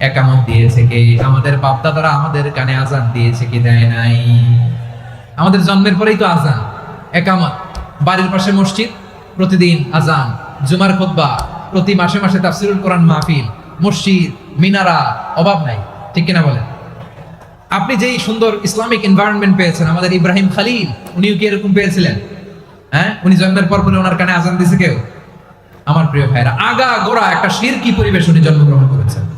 একামত দিয়েছে কে? আমাদের বাপদাদারা আমাদের কানে আজান দিয়েছে কি? দেয় নাই। আমাদের জন্মের পরেই তো আজান। একামত। বাড়ির পাশে মসজিদ, প্রতিদিন আজান। জুমার খুতবা, প্রতি মাসে মাসে তাফসিরুল কোরআন মাহফিল। মসজিদ, মিনারা, অভাব নাই। ঠিক কিনা বলেন? আপনি যেই সুন্দর ইসলামিক এনভায়রনমেন্ট পেয়েছেন, আমাদের ইব্রাহিম খালিল, উনিও কি এরকম পেয়েছিলেন? হ্যাঁ? উনি জন্মের পর পরে ওনার কানে আজান দিছে কেউ? আমার প্রিয় ভাইরা, আগা গোড়া একটা শিরকি পরিবেশ উনি জন্মগ্রহণ করেছেন।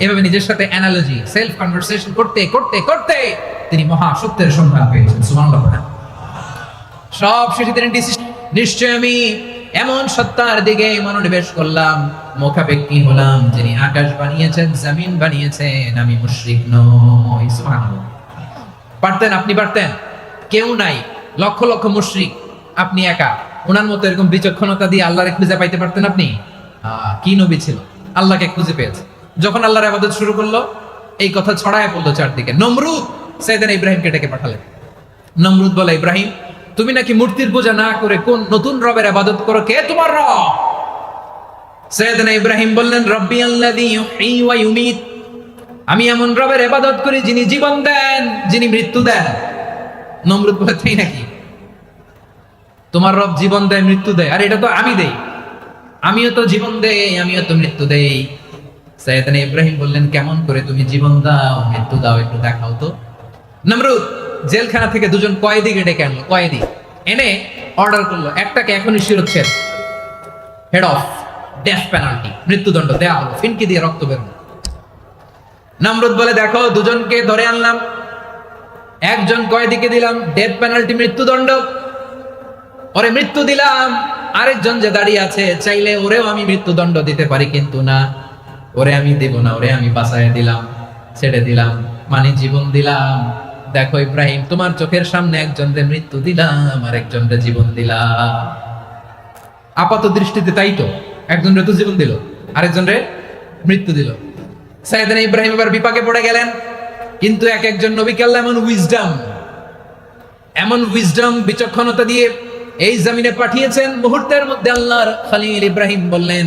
এভাবে নিজের সাথে অ্যানালজি সেলফ কনভারসেশন করতে করতে করতে তিনি মহা সত্যের সন্ধান পেয়েছেন। বলেন। সব শেষে তিনি নিশ্চয় আমি এমন সত্তার দিকে মনোনিবেশ করলাম, মুখাপেক্ষী হলাম, যিনি আকাশ বানিয়েছেন, জমিন বানিয়েছেন, আমি মুশরিক নই। পারতেন আপনি, পারতেন। কেউ নাই, লক্ষ লক্ষ মুশরিক, আপনি একা। ওনার মতো এরকম বিচক্ষণতা দিয়ে আল্লাহরে খুঁজে পাইতে পারতেন আপনি? কি নবী ছিল? আল্লাহকে খুঁজে পেয়েছে। যখন আল্লাহর আবাদত শুরু করল, এই কথা ছড়ায় পড়ল চারদিকে। নমরুদ সেদিন ইব্রাহিমকে ডেকে পাঠালেন। নমরুদ বলে, ইব্রাহিম, তুমি নাকি মূর্তির পূজা না করে কোন নতুন রবের আবাদত করো? কে তোমার রব? ইব্রাহিম বললেন, রব্বি আমি এমন রবের করি যিনি জীবন দেন, যিনি মৃত্যু দেন। নমরুদ বলে, তাই নাকি? তোমার রব জীবন দেয়, মৃত্যু দেয়। আর, এটা তো আমি দেই। আমিও তো জীবন দেই, আমিও তো মৃত্যু দেই। সৈয়দনা ইব্রাহিম বললেন, কেমন করে তুমি জীবন দাও, মৃত্যু দাও, একটু দেখাও তো। নমরুদ জেলখানা থেকে দুজন কয়েদিকে ডেকে আনলো, কয়েদি। এনে অর্ডার করল, একটাকে এখনই শিরোচ্ছেদ। হেড অফ ডেথ পেনাল্টি মৃত্যুদণ্ড দেয়া হলো, ফিনকি দিয়ে রক্ত বেরোলো নমরুদ বলে, দেখো, দুজনকে ধরে আনলাম, একজন কয়েদিকে দিলাম ডেথ পেনাল্টি মৃত্যুদণ্ড। ওরে মৃত্যু দিলাম, আরেকজন যে দাঁড়িয়ে আছে, চাইলে ওরেও আমি মৃত্যুদণ্ড দিতে পারি, কিন্তু না। ওরে আমি দেব না, ওরে আমি বাঁচায় দিলাম, ছেড়ে দিলাম মানে জীবন দিলাম। দেখো ইব্রাহিম, তোমার চোখের সামনে একজনকে মৃত্যু দিলাম আর একজনকে জীবন দিলাম। আপাত দৃষ্টিতে তাই তো, একজনের তো জীবন দিল, আরেকজনের মৃত্যু দিল। সাইদান ইব্রাহিম এবার বিপাকে পড়ে গেলেন, কিন্তু এক একজন নবীকে আল্লাহ এমন উইজডম এমন উইজডম বিচক্ষণতা দিয়ে এই জমিনে পাঠিয়েছেন। মুহূর্তের মধ্যে আল্লাহর খলিল ইব্রাহিম বললেন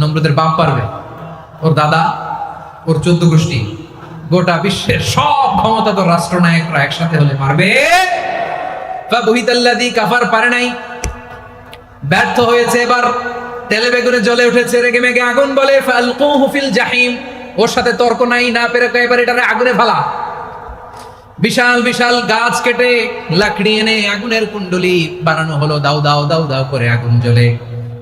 নমরুদের বাপ পারবে। ওর দাদা, ওর চোদ্দ গোষ্ঠী, গোটা বিশ্বের সব ক্ষমতাধর রাষ্ট্রনায়করা একসাথে হলে পারবে ফাবহিতাল্লাযী কাফার পারে নাই। ব্যর্থ হয়েছে এবার। তেলে বেগুনে জ্বলে উঠেছে, রেগে মেগে আগুন বলে ফালকুহু ফিল জাহিম। ওর সাথে তর্ক নাই, না পেরে এবার এটারে আগুনে ফেলা। বিশাল বিশাল গাছ কেটে লাকড়ি এনে আগুনের কুণ্ডলি বানানো হলো। দাও দাও দাও দাও করে আগুন জ্বলে।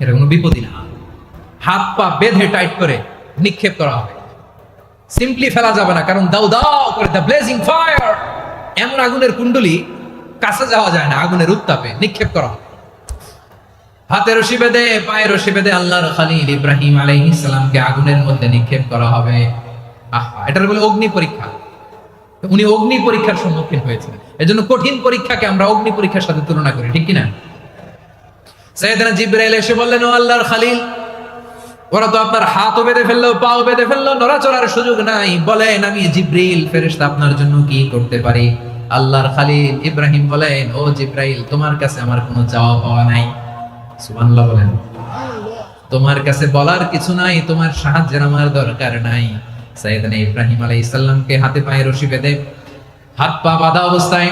এটা কোনো বিপদই না। হাত পা বেঁধে টাইট করে নিক্ষেপ করা হবে। সিম্পলি ফেলা যাবে না, কারণ দাও দাও করে দ্য ব্লেজিং ফায়ার এমন আগুনের কুণ্ডলি কাছে যাওয়া যায় না, আগুনের উত্তাপে নিক্ষেপ করা হবে। হাতে রশি বেঁধে পায়ে রশি বেঁধে আল্লাহর খালিল ইব্রাহিম আলাইহিস সালামকে আগুনের মধ্যে নিক্ষেপ করা হবে। আহা, এটার বলে অগ্নি পরীক্ষা। উনি অগ্নি পরীক্ষার সম্মুখীন হয়েছিলেন। এজন্য কঠিন পরীক্ষাকে আমরা অগ্নি পরীক্ষার সাথে তুলনা করি, ঠিক কিনা? সৈয়দনা জিব্রাইল এসে বললেন, ও আল্লাহর খালিল, ওরা তো আপনার হাতও বেঁধে ফেলল, পাও বেঁধে ফেলল, নড়াচড়ার সুযোগ নাই। বলেন, আমি ফেরেশতা আপনার জন্য কি করতে পারি? আল্লাহর খালিল ইব্রাহিম বলেন, ও জিব্রাইল, তোমার কাছে আমার কোনো চাওয়া পাওয়া নাই। সুবহানাল্লাহ বলেন। তোমার কাছে বলার কিছু নাই, তোমার সাহায্যের আমার দরকার নাই। সাইয়েদনা ইব্রাহিম আলাইহিস সালামকে হাতে পায়ে রশি বেঁধে হাত পা বাঁধা অবস্থায়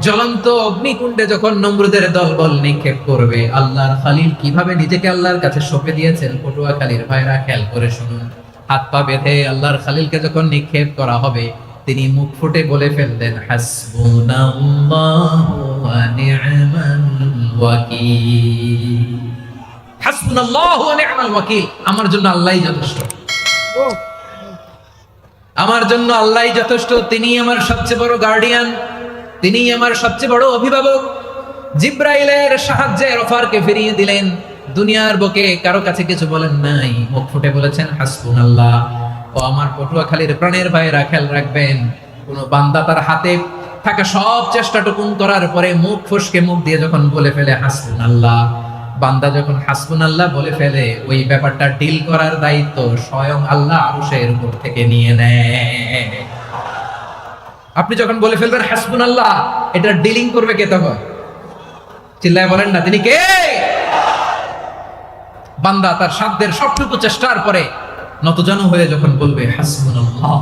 জ্বলন্ত অগ্নিকুণ্ডে যখন নমরুদের দলবল নিক্ষেপ করবে আল্লাহর খালিল কীভাবে নিজেকে আল্লাহর কাছে সঁপে দিয়েছেন পটুয়াখালীর ভাইরা খেয়াল করে শুনুন। হাত পা বেঁধে আল্লাহর খালিলকে যখন নিক্ষেপ করা হবে তিনি মুখ ফুটে বলে ফেললেন আমার জন্য আল্লাহ যথেষ্ট। আমার জন্য আল্লাহই যথেষ্ট তিনি আমার সবচেয়ে বড় গার্ডিয়ান তিনি আমার সবচেয়ে বড় অভিভাবক। জিব্রাইলের সাহায্যে রফারকে ফিরিয়ে দিলেন। দুনিয়ার বুকে কারও কাছে কিছু বলেন নাই। মুখ ফুটে বলেছেন হাসবুন আল্লাহ ও আমার পটুয়াখালীর প্রাণের ভাইয়েরা খেয়াল রাখবেন। কোন বান্দা তার হাতে থাকা সব চেষ্টাটুকুন করার পরে মুখ ফসকে মুখ দিয়ে যখন বলে ফেলে হাসবুন আল্লাহ বান্দা যখন হাসবুন আল্লাহ বলে ফেলে, ওই ব্যাপারটা ডিল করার দায়িত্ব স্বয়ং আল্লাহ আরশের উপর থেকে নিয়ে নেয়। আপনি যখন বলে ফেলবেন হাসবুন আল্লাহ এটা ডিলিং করবে কে তখন? চিল্লায় বলেন না, তিনি কে? বান্দা তার সাধ্যের সবটুকু চেষ্টার পরে নতজানু হয়ে যখন বলবে হাসবুন আল্লাহ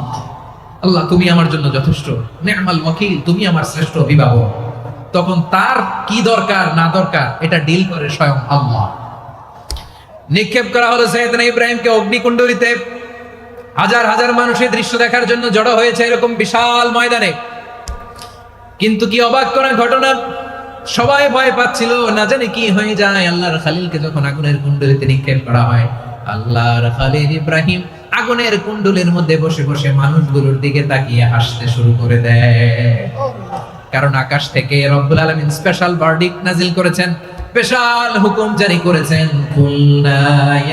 আল্লাহ তুমি আমার জন্য যথেষ্ট। নেমাল ওয়াকিল, তুমি আমার শ্রেষ্ঠ অভিভাবক। তখন তার কি দরকার, না দরকার, এটা ডিল করে স্বয়ং আল্লাহ। নিক্ষেপ করা হলো সৈয়দনা ইব্রাহিমকে অগ্নিকুণ্ডলিতে। হাজার হাজার মানুষের দৃশ্য দেখার জন্য জড়ো হয়েছে এরকম বিশাল ময়দানে। কিন্তু কি অবাক করা ঘটনা? সবাই ভয় পাচ্ছিল, না জানে কি হয়ে যায়। আল্লাহর খালিলকে যখন আগুনের কুণ্ডলিতে নিক্ষেপ করা হয়, আল্লাহর খালিল ইব্রাহিম আগুনের কুণ্ডলের মধ্যে বসে বসে মানুষগুলোর দিকে তাকিয়ে হাসতে শুরু করে দেয়। কারণ আকাশ থেকে রব্বুল আলামিন স্পেশাল বার্ডিক নাজিল করেছেন স্পেশাল হুকুম জারি করেছেন কুনি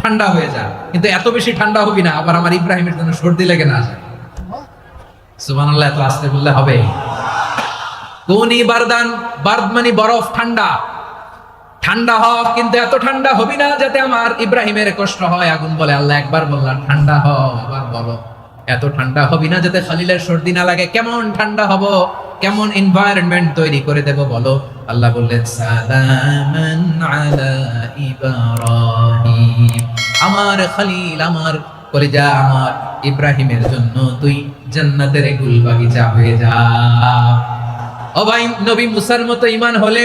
ঠান্ডা হয়ে যা। কিন্তু এত বেশি ঠান্ডা হবি না, আবার আমার ইব্রাহিমের জন্য সর্দি লেগে না যায়। সুবহানাল্লাহ, এত আসতে বললে হবে। কুনি বারদান বার্দ মানে বরফ ঠান্ডা। ঠান্ডা হ কিন্তু এত ঠান্ডা হবি না যাতে আমার ইব্রাহিমের কষ্ট হয়। আগুন বলে আল্লাহ একবার বললাম, ঠান্ডা হ আবার বলো। এত ঠান্ডা হবি না যাতে খালিলের সর্দি না লাগে। কেমন ঠান্ডা হব? কেমন এনভায়রনমেন্ট তৈরি করে দেব বলো? আল্লাহ বললেন, সালামান আলা ইব্রাহিম আমার খালিল, আমার কলিজা, আমার ইব্রাহিমের জন্য তুই জান্নাতের গুল বাগিচা হয়ে যা। ও ভাই, নবী মুসার মতো ইমান হলে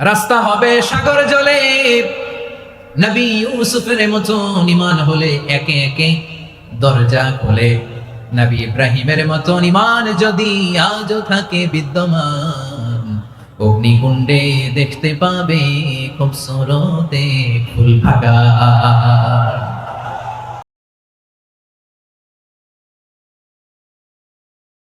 রাস্তা হবে সাগর জলে। নবী ইউসুফের মতন ইমান হলে একে একে দরজা খুলে। নবী ইব্রাহিমের মতন ইমান যদি আজও থাকে বিদ্যমান অগ্নিকুণ্ডে দেখতে পাবে খুব সরতে ফুল ভাগা